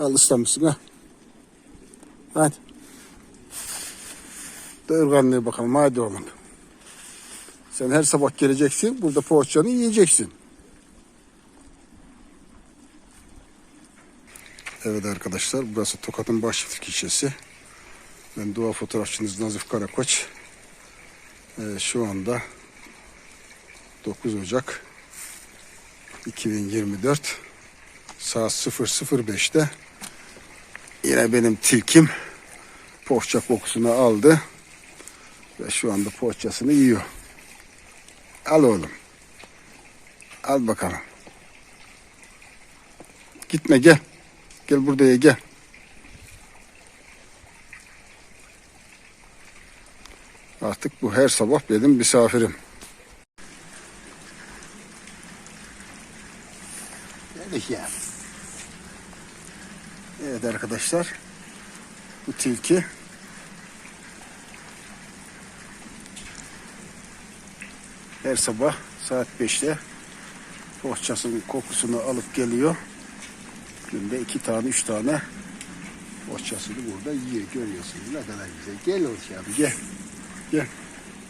Al ıslamışsın ha. Hadi. Doyurganlığı bakalım hadi oğlum. Sen her sabah geleceksin. Burada poğaçanı yiyeceksin. Evet arkadaşlar burası Tokat'ın Başçıtık ilçesi. Ben doğa fotoğrafçınız Nazif Karakoç. Ee, şu anda 9 Ocak 2024 saat 00.05'te yine benim tilkim poğaça kokusunu aldı ve şu anda poğaçasını yiyor. Al oğlum. Al bakalım. Gitme gel. Gel buraya gel. Artık bu her sabah benim misafirim. Geldik ya. Evet arkadaşlar. Bu tilki her sabah saat 5'te bohçasının kokusunu alıp geliyor. Günde iki tane, üç tane bohçasını burada yiyor. Görüyorsunuz ne kadar güzel. Gel Orki abi gel. Gel.